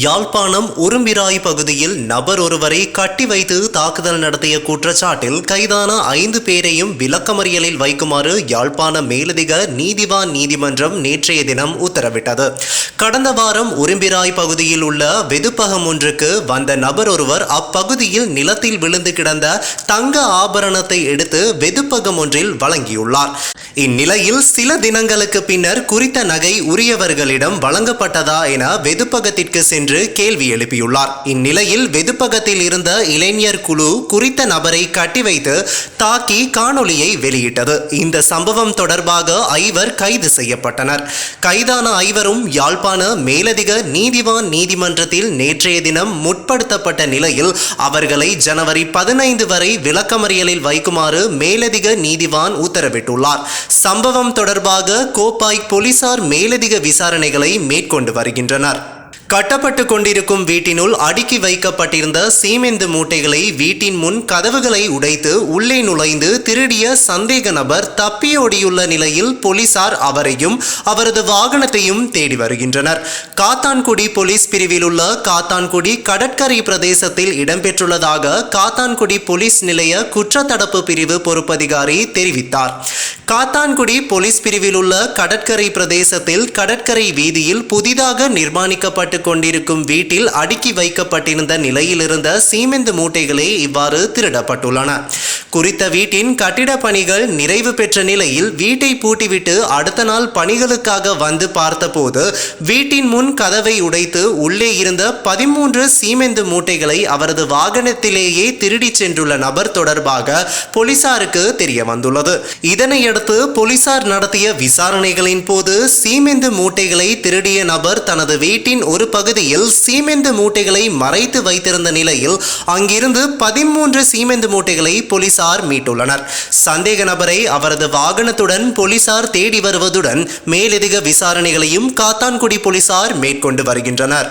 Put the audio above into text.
யாழ்ப்பாணம் உரும்பிராய் பகுதியில் நபர் ஒருவரை கட்டி வைத்து தாக்குதல் நடத்திய குற்றச்சாட்டில் கைதான ஐந்து பேரையும் விளக்கமறியலில் வைக்குமாறு யாழ்ப்பாண மேலதிக நீதிவான் நீதிமன்றம் நேற்றைய தினம் உத்தரவிட்டது. கடந்த வாரம் உரும்பிராய் பகுதியில் உள்ள வெதுப்பகம் ஒன்றுக்கு வந்த நபர் ஒருவர் அப்பகுதியில் நிலத்தில் விழுந்து கிடந்த தங்க ஆபரணத்தை எடுத்து வெதுப்பகம் ஒன்றில் வழங்கியுள்ளார். இந்நிலையில் சில தினங்களுக்கு பின்னர் குறித்த நகை உரியவர்களிடம் வழங்கப்பட்டதா என வெதுப்பகத்திற்கு சென்று கேள்வி எழுப்பியுள்ளார். இந்நிலையில் வெதுப்பகத்தில் இருந்த இளைஞர் குழு குறித்த நபரை கட்டி வைத்து தாக்கி காணொளியை வெளியிட்டது. இந்த சம்பவம் தொடர்பாக ஐவர் கைது செய்யப்பட்டனர். கைதான ஐவரும் யாழ்ப்பாண மேலதிக நீதிவான் நீதிமன்றத்தில் நேற்றைய தினம் முற்படுத்தப்பட்ட நிலையில் அவர்களை ஜனவரி பதினைந்து வரை விளக்கமறியலில் வைக்குமாறு மேலதிக நீதிவான் உத்தரவிட்டுள்ளார். சம்பவம் தொடர்பாக கோப்பாய் போலீசார் மேலதிக விசாரணைகளை மேற்கொண்டு வருகின்றனர். கட்டப்பட்டு கொண்டிருக்கும் வீட்டினுள் அடுக்கி வைக்கப்பட்டிருந்த சீமெந்து மூட்டைகளை வீட்டின் முன் கதவுகளை உடைத்து உள்ளே நுழைந்து திருடிய சந்தேக நபர் தப்பியோடியுள்ள நிலையில் போலீசார் அவரையும் அவரது வாகனத்தையும் தேடி வருகின்றனர். காத்தான்குடி போலீஸ் பிரிவில் உள்ள காத்தான்குடி கடற்கரை பிரதேசத்தில் இடம்பெற்றுள்ளதாக காத்தான்குடி போலீஸ் நிலைய குற்றத்தடுப்பு பிரிவு பொறுப்பதிகாரி தெரிவித்தார். காத்தான்குடி போலீஸ் பிரிவில் உள்ள கடற்கரை பிரதேசத்தில் கடற்கரை வீதியில் புதிதாக நிர்மாணிக்கப்பட்டு கொண்டிருக்கும் வீட்டில் அடுக்கி வைக்கப்பட்டிருந்த நிலையிலிருந்த சீமெந்து மூட்டைகளே இவ்வாறு திருடப்பட்டுள்ளன. குறித்த வீட்டின் கட்டிட பணிகள் நிறைவு பெற்ற நிலையில் வீட்டை பூட்டிவிட்டு அடுத்த நாள் பணிகளுக்காக வந்து பார்த்தபோது வீட்டின் முன் கதவை உடைத்து உள்ளே இருந்த பதிமூன்று சீமெந்து மூட்டைகளை அவரது வாகனத்திலேயே திருடிச் சென்றுள்ள நபர் தொடர்பாக போலீசாருக்கு தெரிய வந்துள்ளது இதனையடுத்து போலீசார் நடத்திய விசாரணைகளின் போது சீமெந்து மூட்டைகளை திருடிய நபர் தனது வீட்டின் ஒரு பகுதியில் சீமெந்து மூட்டைகளை மறைத்து வைத்திருந்த நிலையில் அங்கிருந்து பதிமூன்று சீமெந்து மூட்டைகளை போலீசார் மீட்டுள்ளனர். சந்தேக நபரை அவரது வாகனத்துடன் போலீசார் தேடி வருவதுடன் மேலதிக விசாரணைகளையும் காத்தான்குடி போலீசார் மேற்கொண்டு வருகின்றனர்.